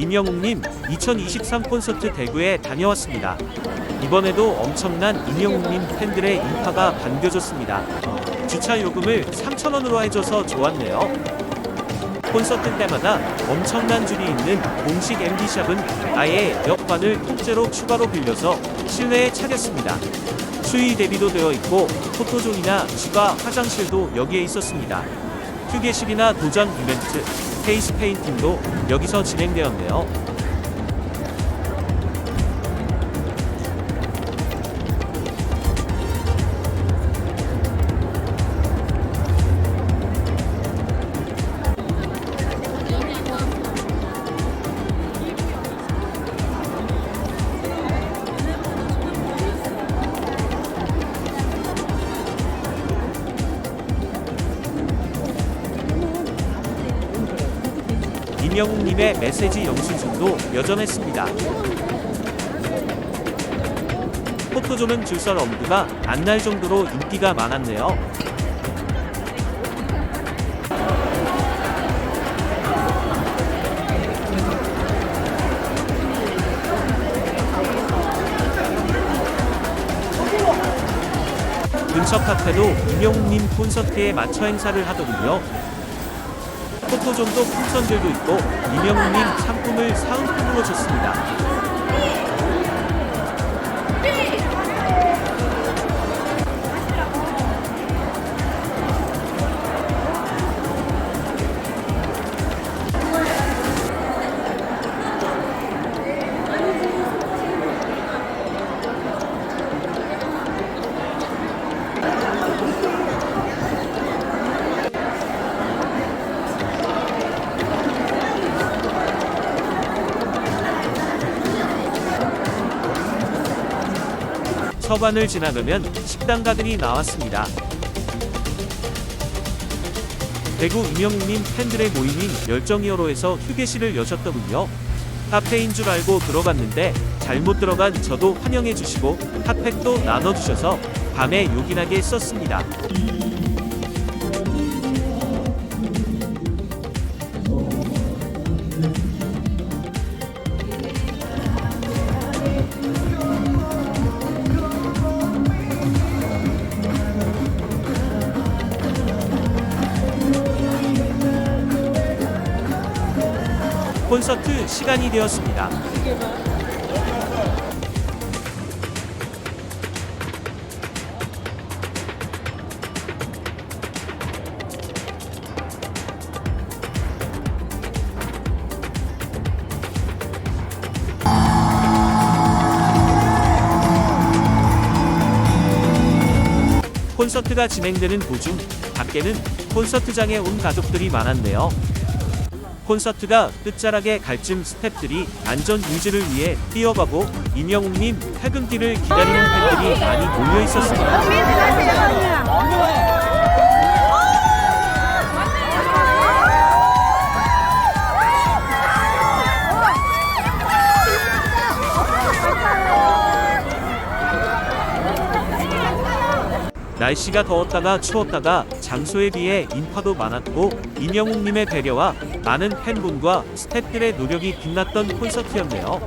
임영웅님 2023 콘서트 대구에 다녀왔습니다. 이번에도 엄청난 임영웅님 팬들의 인파가 반겨줬습니다. 주차 요금을 3,000원으로 해줘서 좋았네요. 콘서트 때마다 엄청난 줄이 있는 공식 MD샵은 아예 역관을 통째로 추가로 빌려서 실내에 차렸습니다. 수위 대비도 되어 있고 포토존이나 추가 화장실도 여기에 있었습니다. 휴게실이나 도장 이벤트, 페이스 페인팅도 여기서 진행되었네요. 임영웅님의 메시지 영수증도 여전했습니다. 포토존은 줄설 엄두가 안 날 정도로 인기가 많았네요. 근처 카페도 임영웅님 콘서트에 맞춰 행사를 하더군요. 포토존도 풍선들도 있고 임영웅님 상품을 사은품으로 줬습니다. 서반을 지나가면 식당가들이 나왔습니다. 대구 임영웅님 팬들의 모임인 열정이어로에서 휴게실을 여셨더군요. 카페인 줄 알고 들어갔는데 잘못 들어간 저도 환영해 주시고 핫팩도 나눠주셔서 밤에 요긴하게 썼습니다. 콘서트 시간이 되었습니다. 콘서트가 진행되는 도중 밖에는 콘서트장에 온 가족들이 많았네요. 콘서트가 끝자락에 갈쯤 스태프들이 안전 유지를 위해 뛰어가고 임영웅님 퇴근길을 기다리는 팬들이 많이 몰려 있었습니다. 날씨가 더웠다가 추웠다가 장소에 비해 인파도 많았고 임영웅님의 배려와 많은 팬분과 스태프들의 노력이 빛났던 콘서트였네요.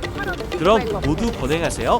그럼 모두 고생하세요.